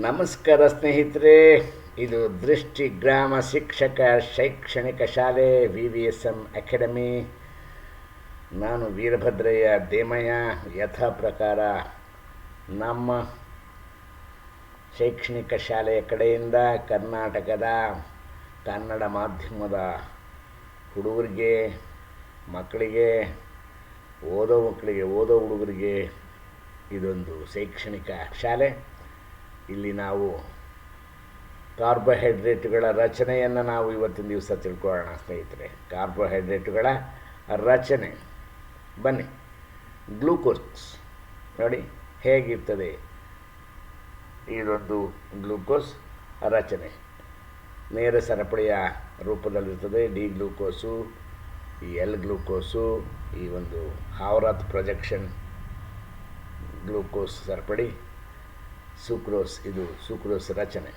ನಮಸ್ಕಾರ ಸ್ನೇಹಿತರೆ, ಇದು ದೃಷ್ಟಿ ಗ್ರಾಮ ಶಿಕ್ಷಕ ಶೈಕ್ಷಣಿಕ ಶಾಲೆ V V S M academy ನಾನು ವೀರಭದ್ರಯ್ಯ ದೇಮಯ್ಯ, ಯಥಾ ಪ್ರಕಾರ ನಮ್ಮ ಶೈಕ್ಷಣಿಕ ಶಾಲೆಯ ಕಡೆಯಿಂದ ಕರ್ನಾಟಕದ ಕನ್ನಡ ಮಾಧ್ಯಮದ ಹುಡುಗರಿಗೆ, ಮಕ್ಕಳಿಗೆ, ಓದೋ ಮಕ್ಕಳಿಗೆ, ಓದೋ ಹುಡುಗರಿಗೆ ಇದೊಂದು ಶೈಕ್ಷಣಿಕ ಶಾಲೆ. ಇಲ್ಲಿ ನಾವು ಕಾರ್ಬೋಹೈಡ್ರೇಟ್ಗಳ ರಚನೆಯನ್ನು ನಾವು ಇವತ್ತಿನ ದಿವಸ ತಿಳ್ಕೊಳ್ಳೋಣ, ಸ್ನೇಹಿತರೆ. ಕಾರ್ಬೋಹೈಡ್ರೇಟ್ಗಳ ರಚನೆ. ಬನ್ನಿ. ಗ್ಲೂಕೋಸ್. ನೋಡಿ, ಹೇಗಿರ್ತದೆ? ಇದೊಂದು ಗ್ಲೂಕೋಸ್ ರಚನೆ. ನೇರ ಸರಪಳಿಯ ರೂಪದಲ್ಲಿರ್ತದೆ. ಡಿ ಗ್ಲೂಕೋಸು, ಈ ಎಲ್ ಗ್ಲೂಕೋಸು, ಈ ಒಂದು ಹಾವರಾತ್ ಪ್ರೊಜೆಕ್ಷನ್ ಗ್ಲೂಕೋಸ್ ಸರಪಳಿ. ಸುಕ್ರೋಸ್, ಇದು ಸುಕ್ರೋಸ್ ರಚನೆ.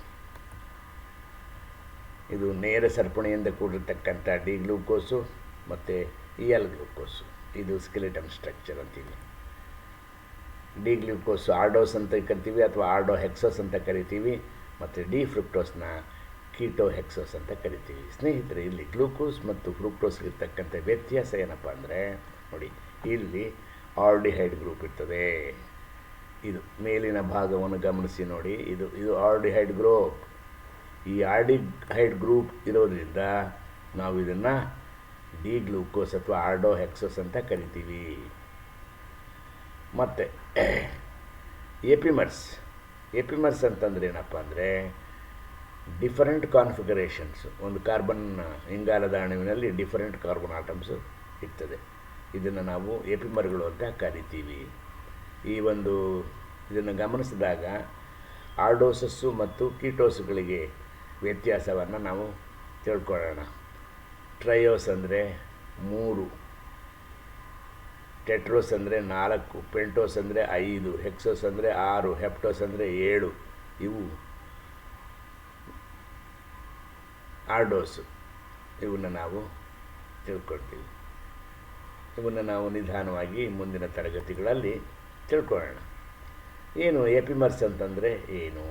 ಇದು ನೇರ ಸರ್ಪಣೆಯಿಂದ ಕೂಡಿರ್ತಕ್ಕಂಥ ಡಿ ಗ್ಲೂಕೋಸು ಮತ್ತು ಇ ಎಲ್ ಗ್ಲೂಕೋಸು ಇದು ಸ್ಕೆಲಿಟನ್ ಸ್ಟ್ರಕ್ಚರ್ ಅಂತೀವಿ ಡಿ ಗ್ಲೂಕೋಸು ಆರ್ಡೋಸ್ ಅಂತ ಕರಿತೀವಿ ಅಥವಾ ಆರ್ಡೋ ಹೆಕ್ಸೋಸ್ ಅಂತ ಕರಿತೀವಿ ಮತ್ತು ಡಿ ಫ್ರುಕ್ಟೋಸ್ನ ಕೀಟೋ ಹೆಕ್ಸೋಸ್ ಅಂತ ಕರಿತೀವಿ. ಸ್ನೇಹಿತರೆ, ಇಲ್ಲಿ ಗ್ಲೂಕೋಸ್ ಮತ್ತು ಫ್ರುಕ್ಟೋಸ್ ಇರ್ತಕ್ಕಂಥ ವ್ಯತ್ಯಾಸ ಏನಪ್ಪ ಅಂದರೆ ನೋಡಿ, ಇಲ್ಲಿ ಆರ್ಡಿಹೈಡ್ ಗ್ರೂಪ್ ಇರ್ತದೆ. ಇದು ಮೇಲಿನ ಭಾಗವನ್ನು ಗಮನಿಸಿ ನೋಡಿ. ಇದು ಇದು ಆರ್ಡಿಹೈಡ್ ಗ್ರೂಪ್. ಈ ಆರ್ಡಿಹೈಡ್ ಗ್ರೂಪ್ ಇರೋದ್ರಿಂದ ನಾವು ಇದನ್ನು ಡಿ ಗ್ಲೂಕೋಸ್ ಅಥವಾ ಆರ್ಡೋ ಹೆಕ್ಸಸ್ ಅಂತ ಕರಿತೀವಿ. ಮತ್ತು, ಎಪಿಮರ್ಸ್. ಎಪಿಮರ್ಸ್ ಅಂತಂದ್ರೆ ಏನಪ್ಪ ಅಂದರೆ ಡಿಫರೆಂಟ್ ಕಾನ್ಫಿಗರೇಷನ್ಸ್. ಒಂದು ಕಾರ್ಬನ್ ಇಂಗಾಲದ ಅಣುವಿನಲ್ಲಿ ಡಿಫರೆಂಟ್ ಕಾರ್ಬನ್ ಆಟಮ್ಸು ಇರ್ತದೆ. ಇದನ್ನು ನಾವು ಎಪಿಮರ್ಗಳು ಅಂತ ಕರಿತೀವಿ. ಈ ಒಂದು ಇದನ್ನು ಗಮನಿಸಿದಾಗ ಆರ್ಡೋಸಸ್ಸು ಮತ್ತು ಕೀಟೋಸುಗಳಿಗೆ ವ್ಯತ್ಯಾಸವನ್ನು ನಾವು ತಿಳ್ಕೊಳ್ಳೋಣ. ಟ್ರಯೋಸ್ ಅಂದರೆ ಮೂರು, ಟೆಟ್ರೋಸ್ ಅಂದರೆ ನಾಲ್ಕು, ಪೆಂಟೋಸ್ ಅಂದರೆ ಐದು, ಹೆಕ್ಸೋಸ್ ಅಂದರೆ ಆರು, ಹೆಪ್ಟೋಸ್ ಅಂದರೆ ಏಳು, ಇವು ಆರ್ಡೋಸು. ಇವನ್ನು ನಾವು ತಿಳ್ಕೊಳ್ತೀವಿ. ಇವನ್ನು ನಾವು ನಿಧಾನವಾಗಿ ಮುಂದಿನ ತರಗತಿಗಳಲ್ಲಿ ತಿಳ್ಕೊಳ್ಳೋಣ. ಏನು ಎಪಿಮರ್ಸ್ ಅಂತಂದರೆ ಏನು?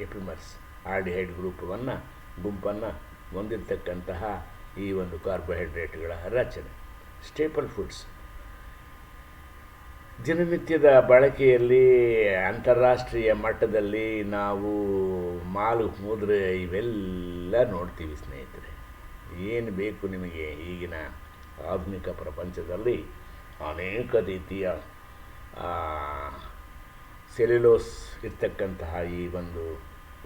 ಎಪಿಮರ್ಸ್ ಆರ್ಡಿಹೈಡ್ ಗ್ರೂಪವನ್ನು, ಗುಂಪನ್ನು ಹೊಂದಿರತಕ್ಕಂತಹ ಈ ಒಂದು ಕಾರ್ಬೋಹೈಡ್ರೇಟ್ಗಳ ರಚನೆ. Staple foods. ದಿನನಿತ್ಯದ ಬಳಕೆಯಲ್ಲಿ ಅಂತಾರಾಷ್ಟ್ರೀಯ ಮಟ್ಟದಲ್ಲಿ ನಾವು ಮಾಲು, ಮುದ್ರೆ ಇವೆಲ್ಲ ನೋಡ್ತೀವಿ ಸ್ನೇಹಿತರೆ. ಏನು ಬೇಕು ನಿಮಗೆ ಈಗಿನ ಆಧುನಿಕ ಪ್ರಪಂಚದಲ್ಲಿ? ಅನೇಕ ರೀತಿಯ ಸೆಲ್ಯುಲೋಸ್ ಇರ್ತಕ್ಕಂತಹ ಈ ಒಂದು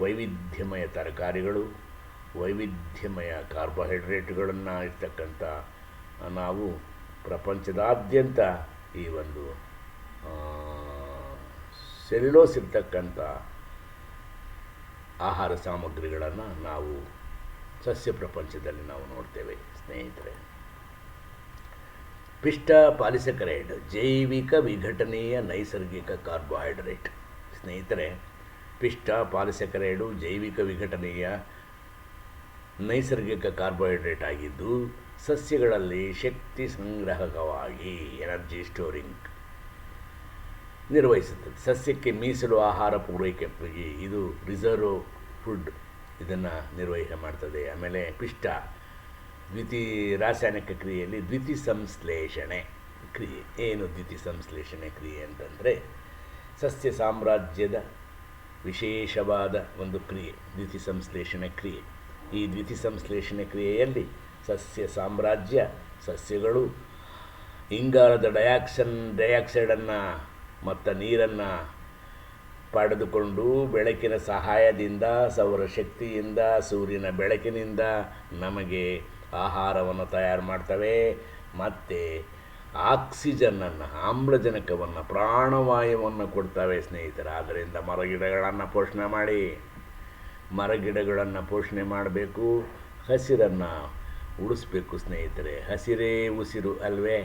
ವೈವಿಧ್ಯಮಯ ತರಕಾರಿಗಳು, ವೈವಿಧ್ಯಮಯ ಕಾರ್ಬೋಹೈಡ್ರೇಟ್ಗಳನ್ನು ಇರ್ತಕ್ಕಂಥ ನಾವು ಪ್ರಪಂಚದಾದ್ಯಂತ ಈ ಒಂದು ಸೆಲ್ಯುಲೋಸ್ ಇರ್ತಕ್ಕಂಥ ಆಹಾರ ಸಾಮಗ್ರಿಗಳನ್ನು ನಾವು ಸಸ್ಯ ಪ್ರಪಂಚದಲ್ಲಿ ನಾವು ನೋಡ್ತೇವೆ, ಸ್ನೇಹಿತರೆ. ಪಿಷ್ಟ ಪಾಲಿಸಕರೈಡ್ ಜೈವಿಕ ವಿಘಟನೀಯ ನೈಸರ್ಗಿಕ ಕಾರ್ಬೋಹೈಡ್ರೇಟ್. ಸ್ನೇಹಿತರೆ ಪಿಷ್ಟ ಪಾಲಿಸಕರೈಡು ಜೈವಿಕ ವಿಘಟನೀಯ ನೈಸರ್ಗಿಕ ಕಾರ್ಬೋಹೈಡ್ರೇಟ್ ಆಗಿದ್ದು, ಸಸ್ಯಗಳಲ್ಲಿ ಶಕ್ತಿ ಸಂಗ್ರಹಕವಾಗಿ, ಎನರ್ಜಿ ಸ್ಟೋರಿಂಗ್ ನಿರ್ವಹಿಸುತ್ತದೆ. ಸಸ್ಯಕ್ಕೆ ಮೀಸಲು ಆಹಾರ ಪೂರೈಕೆ ಇದು ರಿಸರ್ವ್ ಫುಡ್ ಇದನ್ನು ನಿರ್ವಹಣೆ ಮಾಡ್ತದೆ. ಆಮೇಲೆ ಪಿಷ್ಟ ದ್ವಿತಿ ರಾಸಾಯನಿಕ ಕ್ರಿಯೆಯಲ್ಲಿ ದ್ವಿತಿ ಸಂಶ್ಲೇಷಣೆ ಕ್ರಿಯೆ. ಏನು ದ್ವಿತಿ ಸಂಶ್ಲೇಷಣೆ ಕ್ರಿಯೆ ಅಂತಂದರೆ ಸಸ್ಯ ಸಾಮ್ರಾಜ್ಯದ ವಿಶೇಷವಾದ ಒಂದು ಕ್ರಿಯೆ, ದ್ವಿತಿ ಸಂಶ್ಲೇಷಣೆ ಕ್ರಿಯೆ. ಈ ದ್ವಿತಿ ಸಂಶ್ಲೇಷಣೆ ಕ್ರಿಯೆಯಲ್ಲಿ ಸಸ್ಯ ಸಾಮ್ರಾಜ್ಯ, ಸಸ್ಯಗಳು, ಇಂಗಾಲದ ಡಯಾಕ್ಸನ್ ಡೈಆಕ್ಸೈಡನ್ನು ಮತ್ತು ನೀರನ್ನು ಪಡೆದುಕೊಂಡು ಬೆಳಕಿನ ಸಹಾಯದಿಂದ, ಸೌರಶಕ್ತಿಯಿಂದ, ಸೂರ್ಯನ ಬೆಳಕಿನಿಂದ ನಮಗೆ ಆಹಾರವನ್ನು ತಯಾರು ಮಾಡ್ತವೆ. ಮತ್ತು ಆಕ್ಸಿಜನ್ನನ್ನು ಆಮ್ಲಜನಕವನ್ನು, ಪ್ರಾಣವಾಯುವನ್ನು ಕೊಡ್ತವೆ ಸ್ನೇಹಿತರೆ. ಆದ್ದರಿಂದ ಮರಗಿಡಗಳನ್ನು ಪೋಷಣೆ ಮಾಡಿ. ಮರಗಿಡಗಳನ್ನು ಪೋಷಣೆ ಮಾಡಬೇಕು. ಹಸಿರನ್ನು ಉಳಿಸ್ಬೇಕು ಸ್ನೇಹಿತರೆ. ಹಸಿರೇ ಉಸಿರು ಅಲ್ವೇ?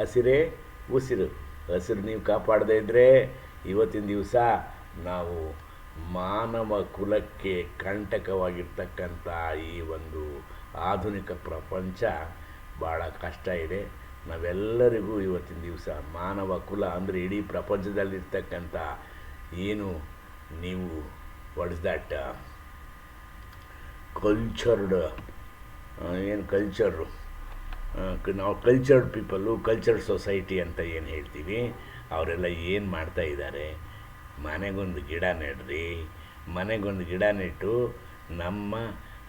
ಹಸಿರೇ ಉಸಿರು. ಹಸಿರು ನೀವು ಕಾಪಾಡದೇ ಇದ್ದರೆ ಇವತ್ತಿನ ದಿವಸ ನಾವು ಮಾನವ ಕುಲಕ್ಕೆ ಕಂಟಕವಾಗಿರ್ತಕ್ಕಂಥ ಈ ಒಂದು ಆಧುನಿಕ ಪ್ರಪಂಚ ಭಾಳ ಕಷ್ಟ ಇದೆ. ನಾವೆಲ್ಲರಿಗೂ ಇವತ್ತಿನ ದಿವಸ ಮಾನವ ಕುಲ ಅಂದರೆ ಇಡೀ ಪ್ರಪಂಚದಲ್ಲಿರ್ತಕ್ಕಂಥ ಏನು ನೀವು ವಾಟ್ ಇಸ್ ಕಲ್ಚರ್ಡ್ ಏನು ಕಲ್ಚರು ನಾವು ಕಲ್ಚರ್ಡ್ ಪೀಪಲ್ಲು ಕಲ್ಚರ್ಡ್ ಸೊಸೈಟಿ ಅಂತ ಏನು ಹೇಳ್ತೀವಿ, ಅವರೆಲ್ಲ ಏನು ಮಾಡ್ತಾ ಇದ್ದಾರೆ, ಮನೆಗೊಂದು ಗಿಡ ನೆಡ್ರಿ, ಮನೆಗೊಂದು ಗಿಡ ನೆಟ್ಟು ನಮ್ಮ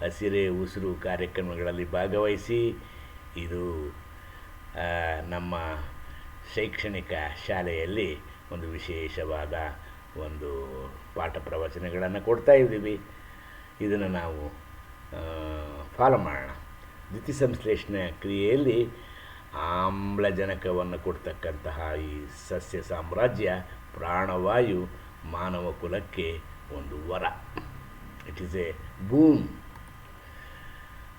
ಹಸಿರೇ ಉಸಿರು ಕಾರ್ಯಕ್ರಮಗಳಲ್ಲಿ ಭಾಗವಹಿಸಿ ಇದು ನಮ್ಮ ಶೈಕ್ಷಣಿಕ ಶಾಲೆಯಲ್ಲಿ ಒಂದು ವಿಶೇಷವಾದ ಒಂದು ಪಾಠ ಪ್ರವಚನಗಳನ್ನು ಕೊಡ್ತಾ ಇದ್ದೀವಿ. ಇದನ್ನು ನಾವು ಫಾಲೋ ಮಾಡೋಣ. ದ್ಯುತಿಸಂಶ್ಲೇಷಣೆ ಕ್ರಿಯೆಯಲ್ಲಿ ಆಮ್ಲಜನಕವನ್ನು ಕೊಡ್ತಕ್ಕಂತಹ ಈ ಸಸ್ಯ ಸಾಮ್ರಾಜ್ಯ ಪ್ರಾಣವಾಯು ಮಾನವ ಕುಲಕ್ಕೆ ಒಂದು ವರ. ಇಟ್ ಈಸ್ ಎ ಬೂಮ್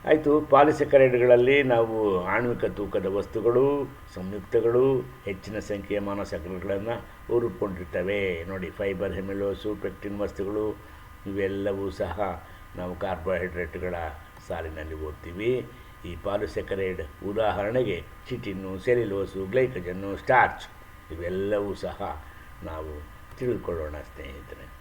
ಆಯಿತು ಪಾಲಿಸೆಕರೈಡ್ಗಳಲ್ಲಿ ನಾವು ಆಣ್ವಿಕ ತೂಕದ ವಸ್ತುಗಳು, ಸಂಯುಕ್ತಗಳು, ಹೆಚ್ಚಿನ ಸಂಖ್ಯೆಯ ಮಾನವ ಸಕ್ಕರೆಗಳನ್ನು ರೂಪುಗೊಂಡಿರ್ತವೆ ನೋಡಿ, ಫೈಬರ್, ಹೆಮಿಲೋಸು, ಪೆಕ್ಟಿನ್ ವಸ್ತುಗಳು, ಇವೆಲ್ಲವೂ ಸಹ ನಾವು ಕಾರ್ಬೋಹೈಡ್ರೇಟ್ಗಳ ಸಾಲಿನಲ್ಲಿ ಓದ್ತೀವಿ. ಈ ಪಾಲಿಸೆಕರೈಡ್ ಉದಾಹರಣೆಗೆ ಚಿಟಿನ್ನು, ಸೆಲಿಲೋಸು, ಗ್ಲೈಕಜನ್ನು, ಸ್ಟಾರ್ಚ್, ಇವೆಲ್ಲವೂ ಸಹ ನಾವು ತಿಳಿದುಕೊಳ್ಳೋಣ ಸ್ನೇಹಿತರೆ.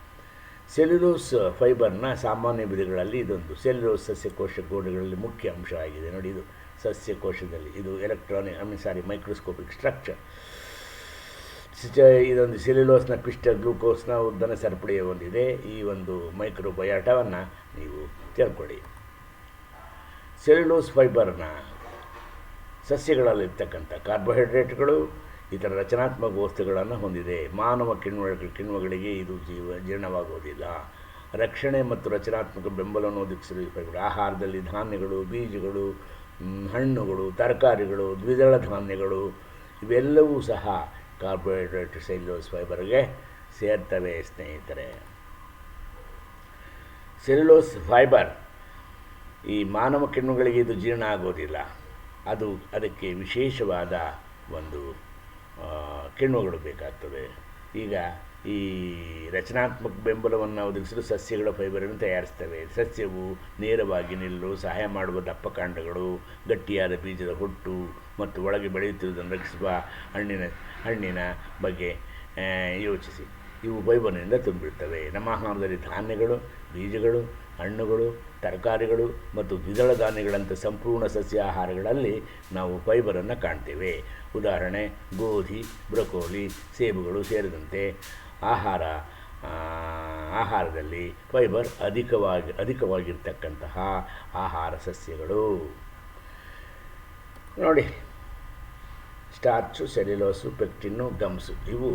ಸೆಲ್ಯುಲೋಸ್ ಫೈಬರ್ನ ಸಾಮಾನ್ಯ ವಿಧಗಳಲ್ಲಿ ಇದೊಂದು. ಸೆಲ್ಯುಲೋಸ್ ಸಸ್ಯಕೋಶ ಗೋಡೆಗಳಲ್ಲಿ ಮುಖ್ಯ ಅಂಶ ಆಗಿದೆ. ನೋಡಿ ಇದು ಸಸ್ಯಕೋಶದಲ್ಲಿ. ಇದು electronic I mean sorry microscopic structure. ಇದೊಂದು ಸೆಲ್ಯುಲೋಸ್ನ ಪಿಷ್ಟ ಗ್ಲೂಕೋಸ್ನ ಉದ್ದನ ಸರಪಳಿಯ ಹೊಂದಿದೆ. ಈ ಒಂದು ಮೈಕ್ರೋಬಯಾಟವನ್ನು ನೀವು ತಿಳ್ಕೊಳ್ಳಿ ಸೆಲ್ಯುಲೋಸ್ ಫೈಬರ್ನ ಸಸ್ಯಗಳಲ್ಲಿರ್ತಕ್ಕಂಥ ಕಾರ್ಬೋಹೈಡ್ರೇಟ್ಗಳು ಇತರ ರಚನಾತ್ಮಕ ವಸ್ತುಗಳನ್ನು ಹೊಂದಿದೆ. ಮಾನವ ಕಿಣ್ವ ಕಿಣ್ವಗಳಿಗೆ ಇದು ಜೀವ ಜೀರ್ಣವಾಗುವುದಿಲ್ಲ. ರಕ್ಷಣೆ ಮತ್ತು ರಚನಾತ್ಮಕ ಬೆಂಬಲವನ್ನು ಒದಗಿಸಲು ಆಹಾರದಲ್ಲಿ ಧಾನ್ಯಗಳು, ಬೀಜಗಳು ಹಣ್ಣುಗಳು, ತರಕಾರಿಗಳು, ದ್ವಿದಳ ಧಾನ್ಯಗಳು ಇವೆಲ್ಲವೂ ಸಹ ಕಾರ್ಬೋಹೈಡ್ರೇಟ್ ಸೆಲ್ಯುಲೋಸ್ ಫೈಬರ್ಗೆ ಸೇರ್ತವೆ ಸ್ನೇಹಿತರೆ. ಸೆಲ್ಯುಲೋಸ್ ಫೈಬರ್ ಈ ಮಾನವ ಕಿಣ್ವಗಳಿಗೆ ಇದು ಜೀರ್ಣ ಆಗೋದಿಲ್ಲ ಅದು ಅದಕ್ಕೆ ವಿಶೇಷವಾದ ಒಂದು ಕಿಣ್ವಗಳು ಬೇಕಾಗ್ತದೆ ಈಗ ಈ ರಚನಾತ್ಮಕ ಬೆಂಬಲವನ್ನು ಒದಗಿಸಲು ಸಸ್ಯಗಳ ಫೈಬರನ್ನು ತಯಾರಿಸ್ತವೆ. ಸಸ್ಯವು ನೇರವಾಗಿ ನಿಲ್ಲಲು ಸಹಾಯ ಮಾಡುವ ದಪ್ಪಕಾಂಡಗಳು, ಗಟ್ಟಿಯಾದ ಬೀಜದ ಹೊಟ್ಟು ಮತ್ತು ಒಳಗೆ ಬೆಳೆಯುತ್ತಿರುವುದನ್ನು ರಕ್ಷಿಸುವ ಹಣ್ಣಿನ ಹಣ್ಣಿನ ಬಗ್ಗೆ ಯೋಚಿಸಿ. ಇವು ಫೈಬರ್ನಿಂದ ತುಂಬಿರ್ತವೆ ನಮ್ಮ ಆಹಾರದಲ್ಲಿ ಧಾನ್ಯಗಳು, ಬೀಜಗಳು, ಹಣ್ಣುಗಳು ತರಕಾರಿಗಳು ಮತ್ತು ದ್ವಿದಳ ಧಾನ್ಯಗಳಂಥ ಸಂಪೂರ್ಣ ಸಸ್ಯ ಆಹಾರಗಳಲ್ಲಿ ನಾವು ಫೈಬರನ್ನು ಕಾಣ್ತೇವೆ. ಉದಾಹರಣೆ, ಗೋಧಿ, ಬ್ರಕೋಲಿ, ಸೇಬುಗಳು ಸೇರಿದಂತೆ ಆಹಾರ ಆಹಾರದಲ್ಲಿ ಫೈಬರ್ ಅಧಿಕವಾಗಿ, ಅಧಿಕವಾಗಿರ್ತಕ್ಕಂತಹ ಆಹಾರ ಸಸ್ಯಗಳು. ನೋಡಿ, ಸ್ಟಾರ್ಚು, ಸೆಲ್ಯುಲೋಸು, ಪೆಕ್ಟಿನ್ನು, ಗಮ್ಸು, ಇವು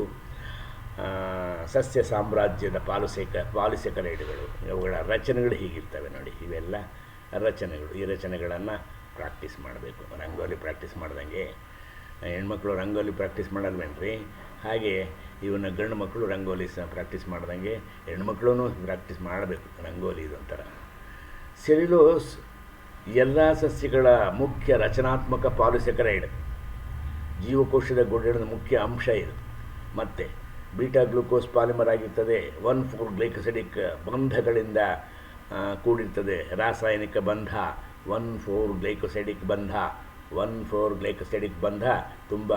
ಸಸ್ಯ ಸಾಮ್ರಾಜ್ಯದ ಪಾಲುಸೇಕ ಪಾಲಿಸೆಕರೈಡ್ಗಳು ಇವುಗಳ ರಚನೆಗಳು ಹೀಗಿರ್ತವೆ ನೋಡಿ. ಇವೆಲ್ಲ ರಚನೆಗಳು. ಈ ರಚನೆಗಳನ್ನು ಪ್ರಾಕ್ಟೀಸ್ ಮಾಡಬೇಕು. ರಂಗೋಲಿ ಪ್ರಾಕ್ಟೀಸ್ ಮಾಡ್ದಂಗೆ. ಹೆಣ್ಮಕ್ಳು ರಂಗೋಲಿ ಪ್ರಾಕ್ಟೀಸ್ ಮಾಡಲ್ವೇನ್ರಿ? ಹಾಗೆ ಇವನ್ನ ಗಂಡು ಮಕ್ಕಳು ರಂಗೋಲಿ ಸಹ ಪ್ರಾಕ್ಟೀಸ್ ಮಾಡ್ದಂಗೆ ಹೆಣ್ಮಕ್ಳು ಪ್ರಾಕ್ಟೀಸ್ ಮಾಡಬೇಕು. ರಂಗೋಲಿ ಇದೊಂಥರ ಸೆಲ್ಯುಲೋಸ್ ಎಲ್ಲ ಸಸ್ಯಗಳ ಮುಖ್ಯ ರಚನಾತ್ಮಕ ಪಾಲಿಸೆಕರೈಡ್ ಜೀವಕೋಶದ ಗೋಡೆಯ ಮುಖ್ಯ ಅಂಶ ಇದು. ಮತ್ತು ಬೀಟಾ ಗ್ಲುಕೋಸ್ ಪಾಲಿಮರ್ ಆಗಿರ್ತದೆ, ಒನ್ ಫೋರ್ ಗ್ಲೈಕಸಿಡಿಕ್ ಬಂಧಗಳಿಂದ ಕೂಡಿರ್ತದೆ. ರಾಸಾಯನಿಕ ಬಂಧ, ಒನ್ ಫೋರ್ ಗ್ಲೈಕೋಸೈಡಿಕ್ ಬಂಧ, ಒನ್ ಫೋರ್ ಗ್ಲೈಕೋಸೈಡಿಕ್ ಬಂಧ ತುಂಬ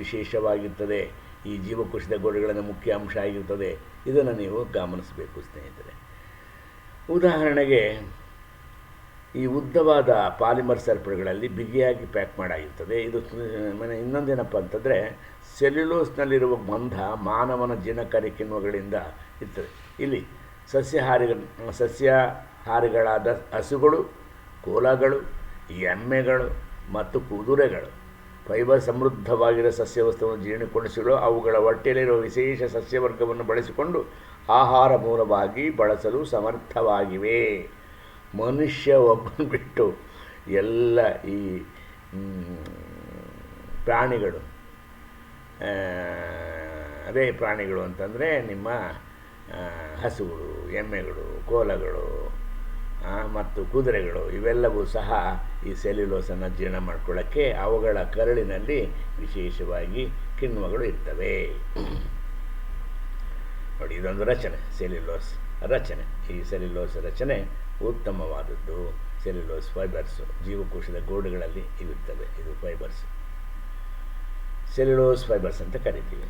ವಿಶೇಷವಾಗಿರ್ತದೆ. ಈ ಜೀವಕೋಶದ ಗೋಡೆಗಳನ್ನು ಮುಖ್ಯ ಅಂಶ ಆಗಿರ್ತದೆ. ಇದನ್ನು ನೀವು ಗಮನಿಸಬೇಕು ಸ್ನೇಹಿತರೆ. ಉದಾಹರಣೆಗೆ ಈ ಉದ್ದವಾದ ಪಾಲಿಮರ್ ಸರಪಳಿಗಳಲ್ಲಿ ಬಿಗಿಯಾಗಿ ಪ್ಯಾಕ್ ಮಾಡಾಗಿರ್ತದೆ. ಇದು ಇನ್ನೊಂದೇನಪ್ಪ ಅಂತಂದರೆ ಸೆಲ್ಯುಲೋಸ್ನಲ್ಲಿರುವ ಬಂಧ ಮಾನವನ ಜೀರ್ಣಕಾರಿ ಕಿಣ್ವಗಳಿಂದ ಇರ್ತದೆ. ಇಲ್ಲಿ ಸಸ್ಯಹಾರಿ ಸಸ್ಯಹಾರಿಗಳಾದ ಹಸುಗಳು, ಕೋಲಗಳು, ಎಮ್ಮೆಗಳು ಮತ್ತು ಕುದುರೆಗಳು. ಫೈಬರ್ ಸಮೃದ್ಧವಾಗಿರೋ ಸಸ್ಯ ವಸ್ತುವನ್ನು ಜೀರ್ಣಗೊಳಿಸಲು ಅವುಗಳ ಹೊಟ್ಟೆಯಲ್ಲಿರುವ ವಿಶೇಷ ಸಸ್ಯವರ್ಗವನ್ನು ಬಳಸಿಕೊಂಡು ಆಹಾರ ಮೂಲವಾಗಿ ಬಳಸಲು ಸಮರ್ಥವಾಗಿವೆ. ಮನುಷ್ಯ ಒಬ್ಬನ ಬಿಟ್ಟು ಎಲ್ಲ ಈ ಪ್ರಾಣಿಗಳು ಅದೇ ಪ್ರಾಣಿಗಳು ಅಂತಂದರೆ ನಿಮ್ಮ ಹಸುಗಳು, ಎಮ್ಮೆಗಳು, ಕೋಲಗಳು ಮತ್ತು ಕುದುರೆಗಳು, ಇವೆಲ್ಲವೂ ಸಹ ಈ ಸೆಲ್ಯುಲೋಸನ್ನು ಜೀರ್ಣ ಮಾಡ್ಕೊಳ್ಳೋಕ್ಕೆ ಅವುಗಳ ಕರಳಿನಲ್ಲಿ ವಿಶೇಷವಾಗಿ ಕಿಣ್ವಗಳು ಇರ್ತವೆ. ನೋಡಿ, ಇದೊಂದು ರಚನೆ, ಸೆಲ್ಯುಲೋಸ್ ರಚನೆ. ಈ ಸೆಲ್ಯುಲೋಸ್ ರಚನೆ ಉತ್ತಮವಾದದ್ದು. ಸೆಲ್ಯುಲೋಸ್ ಫೈಬರ್ಸು ಜೀವಕೋಶದ ಗೋಡೆಗಳಲ್ಲಿ ಇರುತ್ತವೆ. ಇದು ಫೈಬರ್ಸ್. ಸೆಲ್ಯುಲೋಸ್ ಫೈಬರ್ಸ್ ಅಂತ ಕರಿತೀವಿ.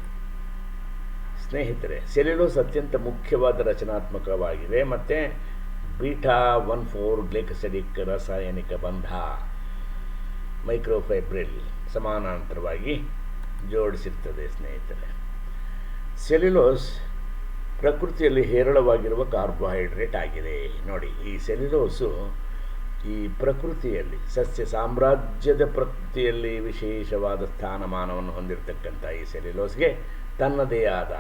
ಸ್ನೇಹಿತರೆ, ಸೆಲ್ಯುಲೋಸ್ ಅತ್ಯಂತ ಮುಖ್ಯವಾದ ರಚನಾತ್ಮಕವಾಗಿದೆ. ಮತ್ತು ಬೀಟಾ ಒನ್ ಫೋರ್ ಗ್ಲೇಕಸೆಡಿಕ್ ರಾಸಾಯನಿಕ ಬಂಧ ಮೈಕ್ರೋಫೈಬ್ರಿಲ್ ಸಮಾನಾಂತರವಾಗಿ ಜೋಡಿಸಿರ್ತದೆ ಸ್ನೇಹಿತರೆ. ಸೆಲ್ಯುಲೋಸ್ ಪ್ರಕೃತಿಯಲ್ಲಿ ಹೇರಳವಾಗಿರುವ ಕಾರ್ಬೋಹೈಡ್ರೇಟ್ ಆಗಿದೆ. ನೋಡಿ, ಈ ಸೆಲ್ಯುಲೋಸು ಈ ಪ್ರಕೃತಿಯಲ್ಲಿ, ಸಸ್ಯ ಸಾಮ್ರಾಜ್ಯದ ಪ್ರಕೃತಿಯಲ್ಲಿ ವಿಶೇಷವಾದ ಸ್ಥಾನಮಾನವನ್ನು ಹೊಂದಿರತಕ್ಕಂಥ ಈ ಸೆಲ್ಯುಲೋಸ್ಗೆ ತನ್ನದೇ ಆದ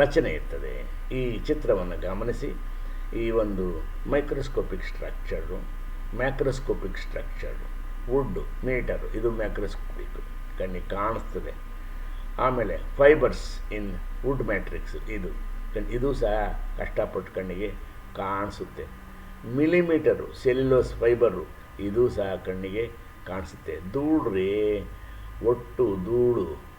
ರಚನೆ ಇರ್ತದೆ. ಈ ಚಿತ್ರವನ್ನು ಗಮನಿಸಿ. ಈ ಒಂದು microscopic structure, macroscopic structure, wood, metre, ಇದು ಮ್ಯಾಕ್ರೋಸ್ಕೋಪಿಕ್ ಕಣ್ಣಿಗೆ ಕಾಣಿಸ್ತದೆ. ಆಮೇಲೆ ಫೈಬರ್ಸ್ ಇನ್ ವುಡ್ ಮ್ಯಾಟ್ರಿಕ್ಸ್. ಇದು. ಇದು ಸಹ ಕಷ್ಟಪಟ್ಟು ಕಣ್ಣಿಗೆ ಕಾಣಿಸುತ್ತೆ. ಮಿಲಿಮೀಟರು, ಸೆಲ್ಯುಲೋಸ್ ಫೈಬರು, ಇದು ಸಹ ಕಣ್ಣಿಗೆ ಕಾಣಿಸುತ್ತೆ. ಧೂಳ್ರಿ, ಒಟ್ಟು ಧೂಳು.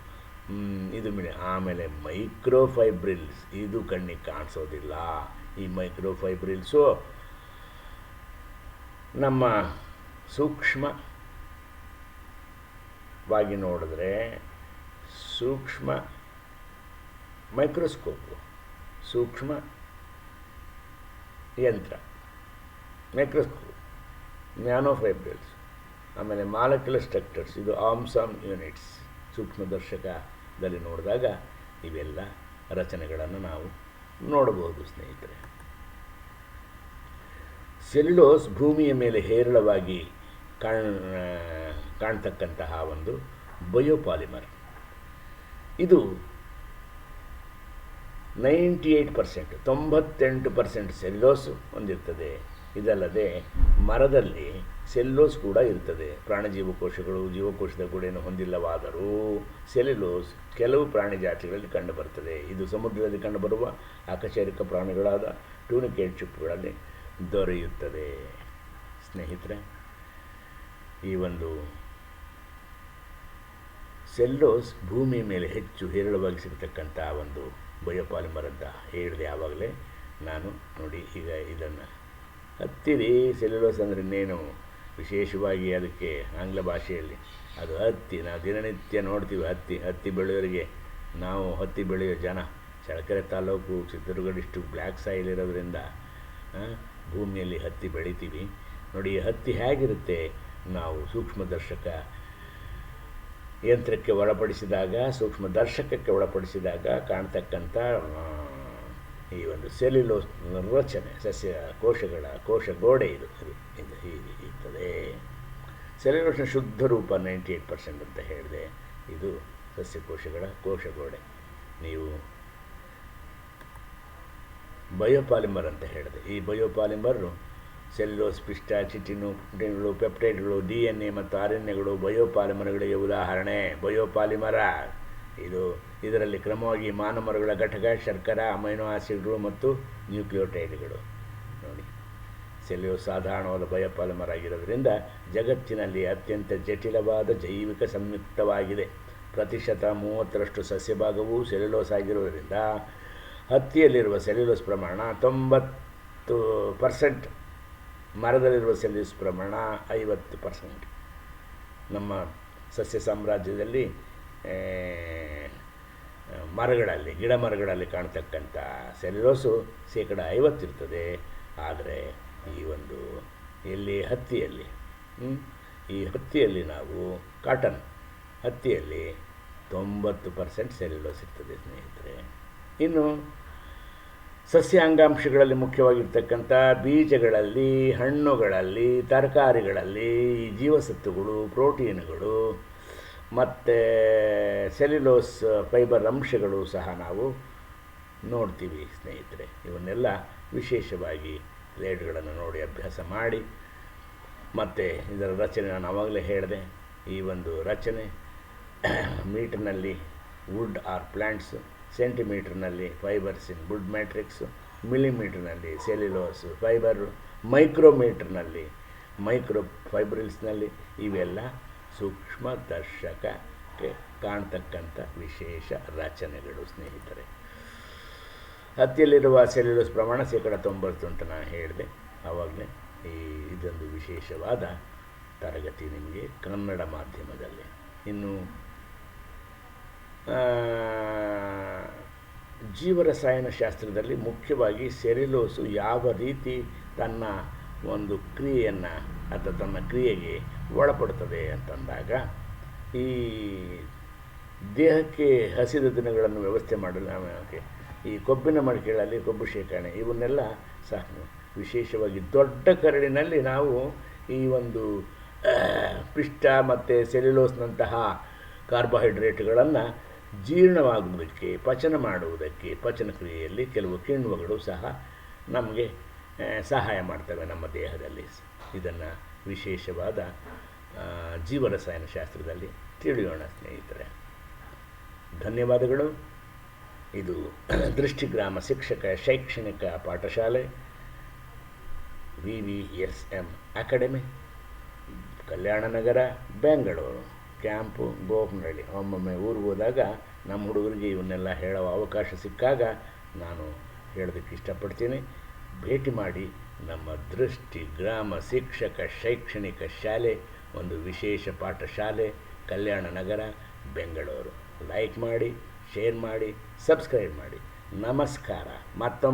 ಇದು ಮಿಲಿ, ಆಮೇಲೆ ಮೈಕ್ರೋಫೈಬ್ರಿಲ್ಸ್. ಇದು ಕಣ್ಣಿಗೆ ಕಾಣಿಸೋದಿಲ್ಲ. ಈ ಮೈಕ್ರೋಫೈಬ್ರಿಲ್ಸು ನಮ್ಮ ಸೂಕ್ಷ್ಮವಾಗಿ ನೋಡಿದ್ರೆ ಸೂಕ್ಷ್ಮ ಮೈಕ್ರೋಸ್ಕೋಪು, ಸೂಕ್ಷ್ಮ ಯಂತ್ರ, ಮೈಕ್ರೋಸ್ಕೋಪ್, ನ್ಯಾನೋಫೈಬ್ರಿಲ್ಸ್, ಆಮೇಲೆ ಮಾಲಕ್ಯುಲರ್ ಸ್ಟ್ರಕ್ಚರ್ಸ್, ಇದು ಆಮ್ಸಾಮ್ ಯೂನಿಟ್ಸ್ ಸೂಕ್ಷ್ಮದರ್ಶಕದಲ್ಲಿ ನೋಡಿದಾಗ ಇವೆಲ್ಲ ರಚನೆಗಳನ್ನು ನಾವು ನೋಡಬಹುದು ಸ್ನೇಹಿತರೆ. ಸೆಲ್ಯುಲೋಸ್ ಭೂಮಿಯ ಮೇಲೆ ಹೇರಳವಾಗಿ ಕಾಣ್, ಕಾಣ್ತಕ್ಕಂತಹ ಒಂದು ಬಯೋಪಾಲಿಮರ್. ಇದು ನೈಂಟಿ ಏಯ್ಟ್ ಪರ್ಸೆಂಟ್, ತೊಂಬತ್ತೆಂಟು ಪರ್ಸೆಂಟ್ ಸೆಲ್ಲೋಸ್ ಹೊಂದಿರ್ತದೆ. ಇದಲ್ಲದೆ ಮರದಲ್ಲಿ ಸೆಲ್ಲೋಸ್ ಕೂಡ ಇರ್ತದೆ. ಪ್ರಾಣಜೀವಕೋಶಗಳು ಜೀವಕೋಶದ ಗುಡೆಯನ್ನು ಹೊಂದಿಲ್ಲವಾದರೂ ಸೆಲ್ಯುಲೋಸ್ ಕೆಲವು ಪ್ರಾಣಿ ಜಾತಿಗಳಲ್ಲಿ ಕಂಡುಬರ್ತದೆ. ಇದು ಸಮುದ್ರದಲ್ಲಿ ಕಂಡುಬರುವ ಆಕಶೇರಿಕ ಪ್ರಾಣಿಗಳಾದ ಟೂನಿಕೇಟ್ ಚಿಪ್ಪುಗಳಲ್ಲಿ ದೊರೆಯುತ್ತದೆ. ಸ್ನೇಹಿತರೆ, ಈ ಒಂದು ಸೆಲ್ಲೋಸ್ ಭೂಮಿಯ ಮೇಲೆ ಹೆಚ್ಚು ಹೇರಳವಾಗಿ ಸಿಗತಕ್ಕಂಥ ಒಂದು ಬಯೋಪಾಲಿಮರ್ ಅಂತ ಹೇಳಿದೆ ಯಾವಾಗಲೇ ನಾನು ನೋಡಿ, ಈಗ ಇದನ್ನು ಹತ್ತಿರಿ ಸೆಲ್ಯುಲೋಸ್ ಅಂದರೆ ಇನ್ನೇನು? ವಿಶೇಷವಾಗಿ ಅದಕ್ಕೆ ಆಂಗ್ಲ ಭಾಷೆಯಲ್ಲಿ ಅದು ಹತ್ತಿ, ನಾವು ದಿನನಿತ್ಯ ನೋಡ್ತೀವಿ ಹತ್ತಿ ಹತ್ತಿ ಬೆಳೆಯೋರಿಗೆ. ನಾವು ಹತ್ತಿ ಬೆಳೆಯೋ ಜನ Challakere taluk, Chitradurga district black soil ಇರೋದ್ರಿಂದ ಭೂಮಿಯಲ್ಲಿ ಹತ್ತಿ ಬೆಳಿತೀವಿ. ನೋಡಿ ಹತ್ತಿ ಹೇಗಿರುತ್ತೆ? ನಾವು ಸೂಕ್ಷ್ಮದರ್ಶಕ ಯಂತ್ರಕ್ಕೆ ಒಳಪಡಿಸಿದಾಗ, ಸೂಕ್ಷ್ಮ ದರ್ಶಕಕ್ಕೆ ಒಳಪಡಿಸಿದಾಗ ಕಾಣ್ತಕ್ಕಂಥ ಈ ಒಂದು ಸೆಲ್ಯುಲೋಸ್ ರಚನೆ, ಸಸ್ಯ ಕೋಶಗಳ ಕೋಶ ಗೋಡೆ ಇದು ಇದು ಹೀಗೆ ಇರ್ತದೆ. ಸೆಲ್ಯುಲೋಸ್ನ ಶುದ್ಧ ರೂಪ ನೈಂಟಿ ಏಯ್ಟ್ ಪರ್ಸೆಂಟ್ ಅಂತ ಹೇಳಿದೆ. ಇದು ಸಸ್ಯ ಕೋಶಗಳ ಕೋಶ ಗೋಡೆ. ನೀವು ಬಯೋಪಾಲಿಮರ್ ಅಂತ ಹೇಳಿದೆ. ಈ ಬಯೋಪಾಲಿಮರು ಸೆಲ್ಯುಲೋಸ್ ಪಿಷ್ಟ ಚಿಟಿನು ಪ್ರೋಟೀನ್ಗಳು ಪೆಪ್ಟೈಡ್ಗಳು ಡಿ ಎನ್ ಎ ಮತ್ತು ಆರ್ ಎನ್ ಎಗಳು ಬಯೋಪಾಲಿಮರ್ಗಳಿಗೆ ಉದಾಹರಣೆ. ಬಯೋಪಾಲಿಮರ. ಇದು ಇದರಲ್ಲಿ ಕ್ರಮವಾಗಿ ಮಾನವರುಗಳ ಘಟಕ, ಶರ್ಕರ, ಅಮೈನೋ ಆಸಿಡ್ಗಳು ಮತ್ತು ನ್ಯೂಕ್ಲಿಯೋಟೈಡ್ಗಳು. ನೋಡಿ. ಸೆಲ್ಯುಲೋಸ್ ಸಾಧಾರಣವಾದ ಬಯೋಪಾಲಿಮರ್ ಆಗಿರೋದ್ರಿಂದ ಜಗತ್ತಿನಲ್ಲಿ ಅತ್ಯಂತ ಜಟಿಲವಾದ ಜೈವಿಕ ಸಂಯುಕ್ತವಾಗಿದೆ. ಪ್ರತಿಶತ ಮೂವತ್ತರಷ್ಟು ಸಸ್ಯಭಾಗವು ಸೆಲ್ಯುಲೋಸ್ ಆಗಿರೋದ್ರಿಂದ ಹತ್ತಿಯಲ್ಲಿರುವ ಸೆಲ್ಯುಲೋಸ್ ಪ್ರಮಾಣ ತೊಂಬತ್ತು ಪರ್ಸೆಂಟ್ ಮರದಲ್ಲಿರುವ ಸೆಲ್ಯೂಸ್ ಪ್ರಮಾಣ ಐವತ್ತು ಪರ್ಸೆಂಟ್. ನಮ್ಮ ಸಸ್ಯ ಸಾಮ್ರಾಜ್ಯದಲ್ಲಿ ಮರಗಳಲ್ಲಿ, ಗಿಡ ಮರಗಳಲ್ಲಿ ಕಾಣ್ತಕ್ಕಂಥ ಸೆಲ್ಯುಲೋಸು ಶೇಕಡ ಐವತ್ತಿರ್ತದೆ ಆದರೆ ಈ ಒಂದು ಎಲ್ಲಿ ಹತ್ತಿಯಲ್ಲಿ ಈ ಹತ್ತಿಯಲ್ಲಿ ನಾವು ಕಾಟನ್ ಹತ್ತಿಯಲ್ಲಿ ತೊಂಬತ್ತು ಪರ್ಸೆಂಟ್ ಸೆಲ್ಯುಲೋಸ್ ಇರ್ತದೆ ಸ್ನೇಹಿತರೆ. ಇನ್ನು ಸಸ್ಯಾಂಗಾಂಶಗಳಲ್ಲಿ ಮುಖ್ಯವಾಗಿರ್ತಕ್ಕಂಥ ಬೀಜಗಳಲ್ಲಿ, ಹಣ್ಣುಗಳಲ್ಲಿ, ತರಕಾರಿಗಳಲ್ಲಿ, ಈ ಜೀವಸತ್ತುಗಳು, ಪ್ರೋಟೀನ್ಗಳು, ಮತ್ತು ಸೆಲ್ಯುಲೋಸ್ ಫೈಬರ್ ಅಂಶಗಳು ಸಹ ನಾವು ನೋಡ್ತೀವಿ ಸ್ನೇಹಿತರೆ. ಇವನ್ನೆಲ್ಲ ವಿಶೇಷವಾಗಿ ಲೇಡ್ಗಳನ್ನು ನೋಡಿ ಅಭ್ಯಾಸ ಮಾಡಿ. ಮತ್ತು ಇದರ ರಚನೆ ನಾನು ಆವಾಗಲೇ ಹೇಳಿದೆ. ಈ ಒಂದು ರಚನೆ, ಮೀಟರ್ನಲ್ಲಿ ವುಡ್ ಆರ್ ಪ್ಲ್ಯಾಂಟ್ಸು ಸೆಂಟಿಮೀಟರ್ನಲ್ಲಿ ಫೈಬರ್ಸ್ ಇನ್ ವುಡ್ ಮ್ಯಾಟ್ರಿಕ್ಸು, ಮಿಲಿಮೀಟ್ರ್ನಲ್ಲಿ ಸೆಲ್ಯುಲೋಸು, ಫೈಬರ್, ಮೈಕ್ರೋಮೀಟ್ರ್ನಲ್ಲಿ ಮೈಕ್ರೋ ಫೈಬ್ರಿಲ್ಸ್ನಲ್ಲಿ ಇವೆಲ್ಲ ಸೂಕ್ಷ್ಮ ದರ್ಶಕಕ್ಕೆ ಕಾಣ್ತಕ್ಕಂಥ ವಿಶೇಷ ರಚನೆಗಳು, ಸ್ನೇಹಿತರೆ. ಹತ್ತಿಯಲ್ಲಿರುವ ಸೆಲ್ಯುಲೋಸ್ ಪ್ರಮಾಣ ಶೇಕಡ ತೊಂಬತ್ತು ಅಂತ ನಾನು ಹೇಳಿದೆ. ಆವಾಗಲೇ ಈ ಇದೊಂದು ವಿಶೇಷವಾದ ತರಗತಿ ನಿಮಗೆ ಕನ್ನಡ ಮಾಧ್ಯಮದಲ್ಲಿ. ಇನ್ನು ಜೀವರಸಾಯನ ಶಾಸ್ತ್ರದಲ್ಲಿ ಮುಖ್ಯವಾಗಿ ಸೆರೆಲೋಸು ಯಾವ ರೀತಿ ತನ್ನ ಒಂದು ಕ್ರಿಯೆಯನ್ನು ಅಥವಾ ತನ್ನ ಕ್ರಿಯೆಗೆ ಒಳಪಡುತ್ತದೆ ಅಂತಂದಾಗ, ಈ ದೇಹಕ್ಕೆ ಹಸಿದ ದಿನಗಳನ್ನು ವ್ಯವಸ್ಥೆ ಮಾಡಲು ಈ ಕೊಬ್ಬಿನ ಮಡಿಕೆಗಳಲ್ಲಿ ಕೊಬ್ಬು ಶೇಖರಣೆ ಇವನ್ನೆಲ್ಲ ಸಹ ವಿಶೇಷವಾಗಿ ದೊಡ್ಡ ಕರಡಿನಲ್ಲಿ ನಾವು ಈ ಒಂದು ಪಿಷ್ಟ ಮತ್ತು ಸೆಲ್ಯುಲೋಸ್ನಂತಹ ಕಾರ್ಬೋಹೈಡ್ರೇಟ್ಗಳನ್ನು ಜೀರ್ಣವಾಗುವುದಕ್ಕೆ, ಪಚನ ಮಾಡುವುದಕ್ಕೆ, ಪಚನ ಕ್ರಿಯೆಯಲ್ಲಿ ಕೆಲವು ಕಿಣ್ವಗಳು ಸಹ ನಮಗೆ ಸಹಾಯ ಮಾಡ್ತವೆ ನಮ್ಮ ದೇಹದಲ್ಲಿ. ಇದನ್ನು ವಿಶೇಷವಾದ ಜೀವರಸಾಯನಶಾಸ್ತ್ರದಲ್ಲಿ ಜೀವರಸಾಯನ ಶಾಸ್ತ್ರದಲ್ಲಿ ತಿಳಿಯೋಣ ಸ್ನೇಹಿತರೆ. ಧನ್ಯವಾದಗಳು. ಇದು ದೃಷ್ಟಿಗ್ರಾಮ ಶಿಕ್ಷಕ, ಶೈಕ್ಷಣಿಕ ಪಾಠಶಾಲೆ V V S M academy Kalyan Nagar Bengaluru camp Gopanahalli ಒಮ್ಮೊಮ್ಮೆ ಊರಿಗೆ ಹೋದಾಗ ನಮ್ಮ ಹುಡುಗರಿಗೆ ಇವನ್ನೆಲ್ಲ ಹೇಳೋ ಅವಕಾಶ ಸಿಕ್ಕಾಗ ನಾನು ಹೇಳೋದಕ್ಕೆ ಇಷ್ಟಪಡ್ತೀನಿ. ಭೇಟಿ ಮಾಡಿ ನಮ್ಮ ದೃಷ್ಟಿ ಗ್ರಾಮ ಶಿಕ್ಷಕ ಶೈಕ್ಷಣಿಕ ಶಾಲೆ, ಒಂದು ವಿಶೇಷ ಪಾಠಶಾಲೆ, ಕಲ್ಯಾಣ ನಗರ, ಬೆಂಗಳೂರು. ಲೈಕ್ ಮಾಡಿ ಶೇರ್ ಮಾಡಿ ಸಬ್ಸ್ಕ್ರೈಬ್ ಮಾಡಿ. ನಮಸ್ಕಾರ. ಮತ್ತೊಮ್ಮೆ